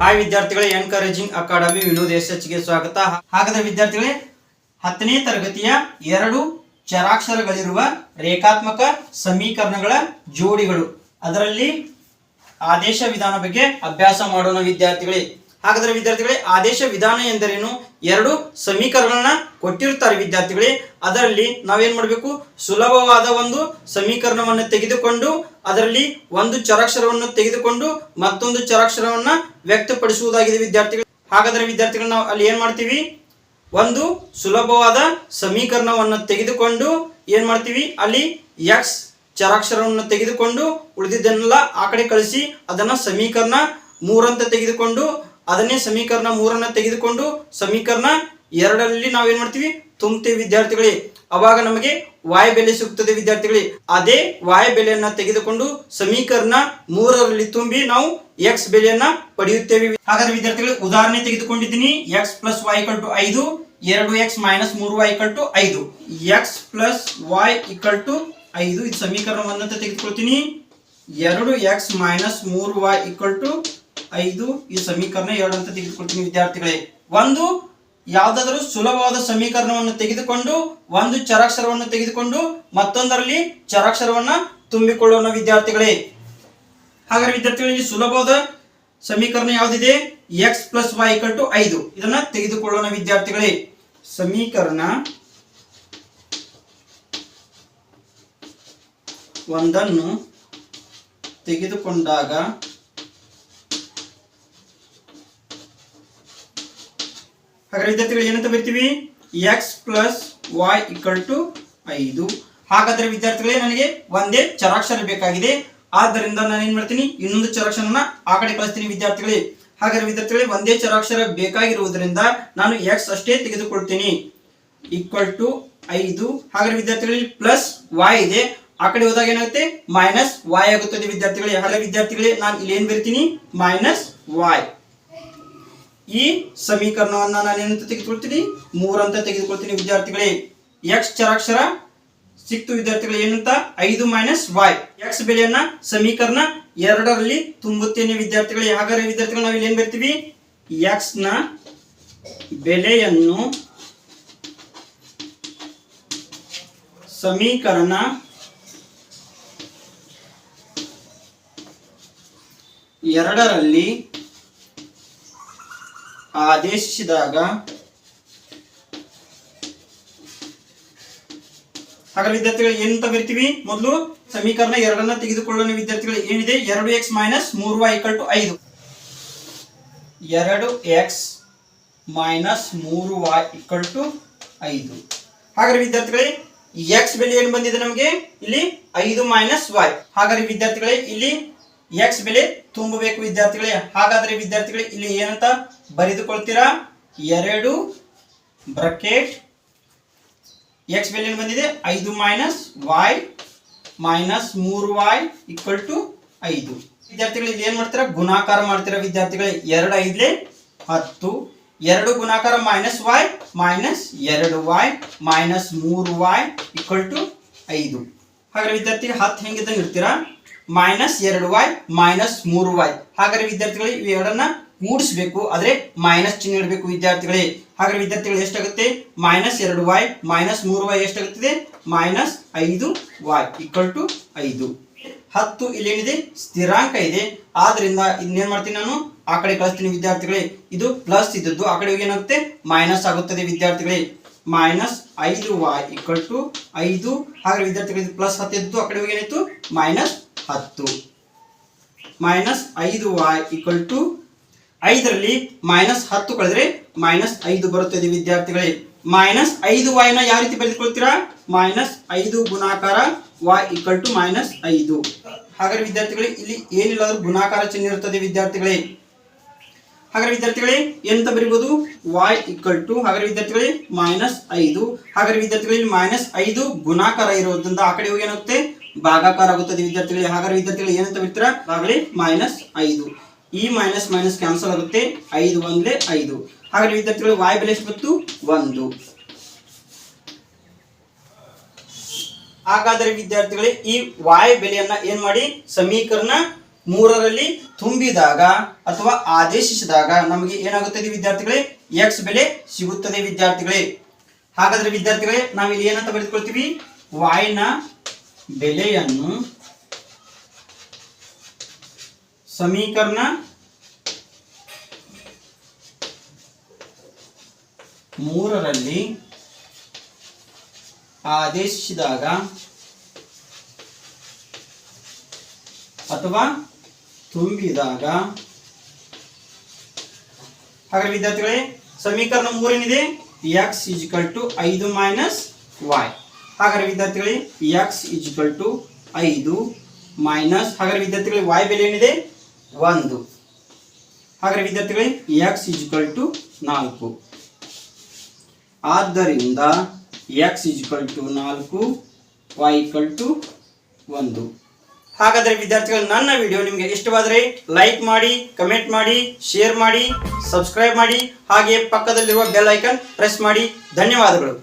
Hi ವಿದ್ಯಾರ್ಥಿಗಳೇ encouraging academy Vinod ಎಸ್ಗೆ ಸ್ವಾಗತ. ಹಾಗಾದ್ರೆ ವಿದ್ಯಾರ್ಥಿಗಳೇ, ಹತ್ತನೇ ತರಗತಿಯ ಎರಡು ಚರಾಕ್ಷರಗಳಿರುವ ರೇಖಾತ್ಮಕ ಸಮೀಕರಣಗಳ ಜೋಡಿಗಳು. ಅದರಲ್ಲಿ ಆದೇಶ ವಿಧಾನ ಬಗ್ಗೆ ಅಭ್ಯಾಸ ಮಾಡೋಣ ವಿದ್ಯಾರ್ಥಿಗಳೇ. ಹಾಗಾದ್ರೆ ವಿದ್ಯಾರ್ಥಿಗಳೇ, ಆದೇಶ ವಿಧಾನ ಎಂದರೇನು? ಎರಡು ಸಮೀಕರಣಗಳನ್ನ ಕೊಟ್ಟಿರ್ತಾರೆ ವಿದ್ಯಾರ್ಥಿಗಳೇ. ಅದರಲ್ಲಿ ನಾವೇನ್ ಮಾಡಬೇಕು? ಸುಲಭವಾದ ಒಂದು ಸಮೀಕರಣವನ್ನು ತೆಗೆದುಕೊಂಡು, ಅದರಲ್ಲಿ ಒಂದು ಚರಾಕ್ಷರವನ್ನು ತೆಗೆದುಕೊಂಡು, ಮತ್ತೊಂದು ಚರಾಕ್ಷರವನ್ನ ವ್ಯಕ್ತಪಡಿಸುವುದಾಗಿದೆ ವಿದ್ಯಾರ್ಥಿಗಳು. ಹಾಗಾದ್ರೆ ವಿದ್ಯಾರ್ಥಿಗಳು, ನಾವು ಅಲ್ಲಿ ಏನ್ ಮಾಡ್ತೀವಿ? ಒಂದು ಸುಲಭವಾದ ಸಮೀಕರಣವನ್ನು ತೆಗೆದುಕೊಂಡು, ಏನ್ ಮಾಡ್ತೀವಿ? ಅಲ್ಲಿ ಎಕ್ಸ್ ಚರಾಕ್ಷರವನ್ನು ತೆಗೆದುಕೊಂಡು ಉಳಿದಿದ್ದನ್ನೆಲ್ಲ ಆ ಕಡೆ ಕಳಿಸಿ, ಅದನ್ನ ಸಮೀಕರಣ ಮೂರಂತ ತೆಗೆದುಕೊಂಡು ಅದನ್ನೇ ಸಮೀಕರಣ ಮೂರನ್ನ ತೆಗೆದುಕೊಂಡು ಸಮೀಕರಣ ಎರಡರಲ್ಲಿ ನಾವೇನ್ ಮಾಡ್ತೀವಿ? ತುಂಬ್ತೀವಿ ವಿದ್ಯಾರ್ಥಿಗಳೇ. ಅವಾಗ ನಮಗೆ ವಾಯ್ ಬೆಲೆ ಸಿಗುತ್ತದೆ ವಿದ್ಯಾರ್ಥಿಗಳೇ. ಅದೇ ವಾಯ್ ಬೆಲೆಯನ್ನ ತೆಗೆದುಕೊಂಡು ಸಮೀಕರಣ ಮೂರರಲ್ಲಿ ತುಂಬಿ ನಾವು ಎಕ್ಸ್ ಬೆಲೆಯನ್ನ ಪಡೆಯುತ್ತೇವೆ. ಹಾಗಾದ್ರೆ ವಿದ್ಯಾರ್ಥಿಗಳು, ಉದಾಹರಣೆ ತೆಗೆದುಕೊಂಡಿದ್ದೀನಿ. X plus y equal to ಐದು, ಎರಡು ಎಕ್ಸ್ ಮೈನಸ್ ಮೂರು ವೈ ಇಕಲ್ ಟು ಐದು. X plus y equal to ಐದು, ಇದು ಸಮೀಕರಣ ಒಂದಂತ ತೆಗೆದುಕೊಳ್ತೀನಿ. ಎರಡು ಎಕ್ಸ್ ಮೈನಸ್ ಮೂರು ವೈ ಇಕ್ವಲ್ ಟು ಐದು ಈ ಸಮೀಕರಣ ಎರಡು ಅಂತ ತೆಗೆದುಕೊಳ್ತೀನಿ ವಿದ್ಯಾರ್ಥಿಗಳೇ. ಒಂದು, ಯಾವುದಾದರೂ ಸುಲಭವಾದ ಸಮೀಕರಣವನ್ನು ತೆಗೆದುಕೊಂಡು, ಒಂದು ಚರಾಕ್ಷರವನ್ನು ತೆಗೆದುಕೊಂಡು, ಮತ್ತೊಂದರಲ್ಲಿ ಚರಾಕ್ಷರವನ್ನ ತುಂಬಿಕೊಳ್ಳೋಣ ವಿದ್ಯಾರ್ಥಿಗಳೇ. ಹಾಗಾದ್ರೆ ವಿದ್ಯಾರ್ಥಿಗಳಿಗೆ ಸುಲಭವಾದ ಸಮೀಕರಣ ಯಾವುದಿದೆ? ಎಕ್ಸ್ ಪ್ಲಸ್ ವೈ ಟು ಐದು. ಇದನ್ನ ತೆಗೆದುಕೊಳ್ಳೋಣ ವಿದ್ಯಾರ್ಥಿಗಳೇ. ಸಮೀಕರಣ ಒಂದನ್ನು ತೆಗೆದುಕೊಂಡಾಗ ಹಾಗಾದ್ರೆ ವಿದ್ಯಾರ್ಥಿಗಳು ಏನಂತ ಬರ್ತೀವಿ? X plus y equal to ಐದು. ಹಾಗಾದ್ರೆ ವಿದ್ಯಾರ್ಥಿಗಳೇ, ನನಗೆ ಒಂದೇ ಚರಾಕ್ಷರ ಬೇಕಾಗಿದೆ. ಆದ್ದರಿಂದ ನಾನು ಏನ್ ಮಾಡ್ತೀನಿ? ಇನ್ನೊಂದು ಚರಾಕ್ಷರನ ಆ ಕಡೆ ಕಳಿಸ್ತೀನಿ ವಿದ್ಯಾರ್ಥಿಗಳೇ. ಹಾಗಾದ್ರೆ ವಿದ್ಯಾರ್ಥಿಗಳೇ, ಒಂದೇ ಚರಾಕ್ಷರ ಬೇಕಾಗಿರುವುದರಿಂದ ನಾನು ಎಕ್ಸ್ ಅಷ್ಟೇ ತೆಗೆದುಕೊಳ್ತೀನಿ. ಈಕ್ವಲ್ ಟು ಐದು. ಹಾಗಾದ್ರೆ ವಿದ್ಯಾರ್ಥಿಗಳಲ್ಲಿ ಪ್ಲಸ್ ವಾಯ್ ಇದೆ. ಆ ಕಡೆ ಹೋದಾಗ ಏನಾಗುತ್ತೆ? ಮೈನಸ್ ವಾಯ್ ಆಗುತ್ತದೆ ವಿದ್ಯಾರ್ಥಿಗಳೇ. ಹಾಗಾದ್ರೆ ವಿದ್ಯಾರ್ಥಿಗಳೇ, ನಾನು ಇಲ್ಲಿ ಏನ್ ಬರ್ತೀನಿ? ಮೈನಸ್ ವಾಯ್ ಈ ಸಮೀಕರಣವನ್ನು ನಾನು ಏನಂತ ತೆಗೆದುಕೊಳ್ತೀನಿ? ಮೂರಂತ ತೆಗೆದುಕೊಳ್ತೀನಿ ವಿದ್ಯಾರ್ಥಿಗಳೇ. ಎಕ್ಸ್ ಚರಾಕ್ಷರ ಸಿಕ್ತು ವಿದ್ಯಾರ್ಥಿಗಳು, ಏನಂತ? ಐದು ಮೈನಸ್ ವೈ ಎಕ್ಸ್ ಬೆಲೆಯನ್ನ ಸಮೀಕರಣ ಎರಡರಲ್ಲಿ ತುಂಬುತ್ತೇನೆ ವಿದ್ಯಾರ್ಥಿಗಳೇ. ಹಾಗಾದ್ರೆ ವಿದ್ಯಾರ್ಥಿಗಳು, ನಾವು ಇಲ್ಲಿ ಏನ್ ಬರ್ತೀವಿ? ಎಕ್ಸ್ನ ಬೆಲೆಯನ್ನು ಸಮೀಕರಣ ಎರಡರಲ್ಲಿ ಆದೇಶಿಸಿದಾಗ ಹಾಗಾದ್ರೆ ವಿದ್ಯಾರ್ಥಿಗಳು ಏನಂತ ಬರ್ತೀವಿ ಮೊದಲು ಸಮೀಕರಣ ಎರಡನ್ನ ತೆಗೆದುಕೊಳ್ಳೋಣ ವಿದ್ಯಾರ್ಥಿಗಳು. ಏನಿದೆ? ಎರಡು ಎಕ್ಸ್ ಮೈನಸ್ ಮೂರು ವೈ ಇಕಲ್ ಟು ಐದು. ಎರಡು ಎಕ್ಸ್ ಮೈನಸ್ ಮೂರು ವೈ ಇಕ್ವಲ್ ಟು ಐದು. ಹಾಗಾದ್ರೆ ವಿದ್ಯಾರ್ಥಿಗಳೇ ಎಕ್ಸ್ ಬೆಲೆ ಏನು ಬಂದಿದೆ ನಮಗೆ? ಇಲ್ಲಿ ಐದು ಮೈನಸ್ ವೈ ಹಾಗಾದ್ರೆ ವಿದ್ಯಾರ್ಥಿಗಳೇ, ಇಲ್ಲಿ ಎಕ್ಸ್ ಬೆಲೆ ತುಂಬಬೇಕು ವಿದ್ಯಾರ್ಥಿಗಳೇ. ಹಾಗಾದ್ರೆ ವಿದ್ಯಾರ್ಥಿಗಳೇ, ಇಲ್ಲಿ ಏನಂತ ಬರೆದುಕೊಳ್ತೀರಾ? ಎರಡು ಬ್ರಕೆಟ್ ಎಕ್ಸ್ ಬೆಲೆ ಬಂದಿದೆ. ಐದು ಮೈನಸ್ ವೈ ಮೈನಸ್ ಮೂರು ವೈ ಈಕ್ವಲ್ ಟು ಐದು. ವಿದ್ಯಾರ್ಥಿಗಳು, ಇಲ್ಲಿ ಏನ್ ಮಾಡ್ತೀರಾ? ಗುಣಾಕಾರ ಮಾಡ್ತೀರಾ ವಿದ್ಯಾರ್ಥಿಗಳೇ. ಎರಡು ಐದ್ಲೆ ಹತ್ತು. ಎರಡು ಗುಣಾಕಾರ ಮೈನಸ್ ವೈ ಮೈನಸ್ ಎರಡು ವೈ ಮೈನಸ್ ಮೂರು ವೈ ಈಕ್ವಲ್ ಟು ಐದು. ಹಾಗಾದ್ರೆ ವಿದ್ಯಾರ್ಥಿ ಹತ್ತು ಹೆಂಗಿದ್ದಂಗೆ ಇರ್ತೀರಾ? ಮೈನಸ್ ಎರಡು ವೈ, ಮೈನಸ್ ಮೂರು ವೈ. ಹಾಗಾದ್ರೆ ವಿದ್ಯಾರ್ಥಿಗಳು ಇವೆರಡನ್ನ ಕೂಡಿಸ್ಬೇಕು ಆದ್ರೆ ಮೈನಸ್ ಚಿಹ್ನೆ ಇಡಬೇಕು ವಿದ್ಯಾರ್ಥಿಗಳೇ. ಹಾಗಾದ್ರೆ ವಿದ್ಯಾರ್ಥಿಗಳು ಎಷ್ಟಾಗುತ್ತೆ? ಮೈನಸ್ ಎರಡು ವೈ, ಮೈನಸ್ ಮೂರು ವೈ ಎಷ್ಟಾಗುತ್ತದೆ? ಮೈನಸ್ ಐದು ವೈ ಈಕ್ವಲ್ ಟು ಐದು. ಹತ್ತು ಇಲ್ಲೇನಿದೆ? ಸ್ಥಿರಾಂಕ ಇದೆ. ಆದ್ರಿಂದ ಇದನ್ನೇನ್ ಮಾಡ್ತೀನಿ ನಾನು? ಆ ಕಡೆ ಕಳಿಸ್ತೀನಿ ವಿದ್ಯಾರ್ಥಿಗಳೇ. ಇದು ಪ್ಲಸ್ ಇದ್ದದ್ದು. ಆ ಕಡೆ ಹೋಗಿ ಏನಾಗುತ್ತೆ? ಮೈನಸ್ ಆಗುತ್ತದೆ ವಿದ್ಯಾರ್ಥಿಗಳೇ. ಮೈನಸ್ ಐದು ವಾಯ್ ಈಕ್ವಲ್ ಟು ಐದು. ಹಾಗಾದ್ರೆ ವಿದ್ಯಾರ್ಥಿಗಳು ಪ್ಲಸ್ ಹತ್ತಿದ್ದು ಆ ಕಡೆ ಹೋಗಿ ಏನಾಯ್ತು? ಮೈನಸ್ ಹತ್ತು. ಮೈನಸ್ ಐದು ವಾಯ್ ಈಕ್ವಲ್ ಟು ಐದರಲ್ಲಿ ಮೈನಸ್ ಹತ್ತು ಕಳೆದ್ರೆ ಮೈನಸ್ ಐದು ಬರುತ್ತದೆ ವಿದ್ಯಾರ್ಥಿಗಳೇ. ಮೈನಸ್ ಐದು ವಾಯ್ನ ಯಾವ ರೀತಿ ಬರೆದುಕೊಳ್ತೀರಾ? ಮೈನಸ್ ಐದು ಗುಣಾಕಾರ ವಾಯ್ ಈಕ್ವಲ್ ಟು ಮೈನಸ್ ಐದು. ಹಾಗಾದ್ರೆ ವಿದ್ಯಾರ್ಥಿಗಳೇ, ಇಲ್ಲಿ ಏನಿಲ್ಲಾದ್ರೂ ಗುಣಾಕಾರ ಚಿಹ್ನೆ ಇರುತ್ತದೆ ವಿದ್ಯಾರ್ಥಿಗಳೇ? ಹಾಗಾದ್ರೆ ವಿದ್ಯಾರ್ಥಿಗಳೇ, ಎಂತ ಬರೀಬಹುದು ವಾಯ್ ಈಕ್ವಲ್ ಟು, ಹಾಗಾದ್ರೆ ವಿದ್ಯಾರ್ಥಿಗಳೇ, ಮೈನಸ್ ಐದು. ಹಾಗಾದ್ರೆ ವಿದ್ಯಾರ್ಥಿಗಳಲ್ಲಿ ಮೈನಸ್ ಐದು ಗುಣಾಕಾರ ಇರೋದ್ರಿಂದ ಆ ಕಡೆ ಹೋಗಿ ಏನಾಗುತ್ತೆ? ಭಾಗಾಕಾರ ಆಗುತ್ತದೆ ವಿದ್ಯಾರ್ಥಿಗಳಿಗೆ ಹಾಗಾದ್ರೆ ವಿದ್ಯಾರ್ಥಿಗಳು, ಏನಂತ ಮಿತ್ರ ಆಗಲಿ ಮೈನಸ್ ಐದು. ಈ ಮೈನಸ್ ಮೈನಸ್ ಕ್ಯಾನ್ಸಲ್ ಆಗುತ್ತೆ. ಐದು ಒಂದ್ಲೆ ಐದು. ಹಾಗಾದ್ರೆ ವಿದ್ಯಾರ್ಥಿಗಳು ವಾಯ್ ಬೆಲೆ ಎಷ್ಟು ಬಂತು? ಒಂದು. ಹಾಗಾದರೆ ವಿದ್ಯಾರ್ಥಿಗಳೇ, ಈ ವಾಯು ಬೆಲೆಯನ್ನ ಏನ್ ಮಾಡಿ? ಸಮೀಕರಣ ಮೂರರಲ್ಲಿ ತುಂಬಿದಾಗ ಅಥವಾ ಆದೇಶಿಸಿದಾಗ ನಮಗೆ ಏನಾಗುತ್ತದೆ ವಿದ್ಯಾರ್ಥಿಗಳೇ? ಎಕ್ಸ್ ಬೆಲೆ ಸಿಗುತ್ತದೆ ವಿದ್ಯಾರ್ಥಿಗಳೇ. ಹಾಗಾದ್ರೆ ವಿದ್ಯಾರ್ಥಿಗಳೇ ನಾವು ಇಲ್ಲಿ ಏನಂತ ಬರೆದುಕೊಳ್ತೀವಿ? ವಾಯ್ನ ಬೆಲೆಯನ್ನು ಸಮೀಕರಣ ಮೂರರಲ್ಲಿ ಆದೇಶಿಸಿದಾಗ ಅಥವಾ ತುಂಬಿದಾಗ. ಹಾಗಾದ್ರೆ ವಿದ್ಯಾರ್ಥಿಗಳೇ, ಸಮೀಕರಣ ಮೂರೇನಿದೆ ಎಕ್ಸ್ ಇಜಿಕಲ್ ಟು ಐದು ಮೈನಸ್ ವಾಯ್ ಹಾಗಾದ್ರೆ ವಿದ್ಯಾರ್ಥಿಗಳಿಗೆ ಎಕ್ಸ್ ಇಜಿಕಲ್ ಟು ಐದು ಮೈನಸ್ ಹಾಗಾದ್ರೆ ವಿದ್ಯಾರ್ಥಿಗಳಿಗೆ ವಾಯ್ ಬೆಲೆ ಏನಿದೆ? ಒಂದು. ಹಾಗಾದ್ರೆ ವಿದ್ಯಾರ್ಥಿಗಳಿಗೆ ಎಕ್ಸ್ ಇಜಿಕಲ್ ಟು ನಾಲ್ಕು. ಆದ್ದರಿಂದ ಎಕ್ಸ್ ಇಜಿಕಲ್ ಟು ನಾಲ್ಕು ವೈ ಟು ಒಂದು. ಹಾಗಾದರೆ ವಿದ್ಯಾರ್ಥಿಗಳು, ನನ್ನ ವಿಡಿಯೋ ನಿಮಗೆ ಇಷ್ಟವಾದರೆ ಲೈಕ್ ಮಾಡಿ ಕಮೆಂಟ್ ಮಾಡಿ ಶೇರ್ ಮಾಡಿ ಸಬ್ಸ್ಕ್ರೈಬ್ ಮಾಡಿ ಹಾಗೆ ಪಕ್ಕದಲ್ಲಿರುವ ಬೆಲ್ ಐಕನ್ ಪ್ರೆಸ್ ಮಾಡಿ. ಧನ್ಯವಾದಗಳು.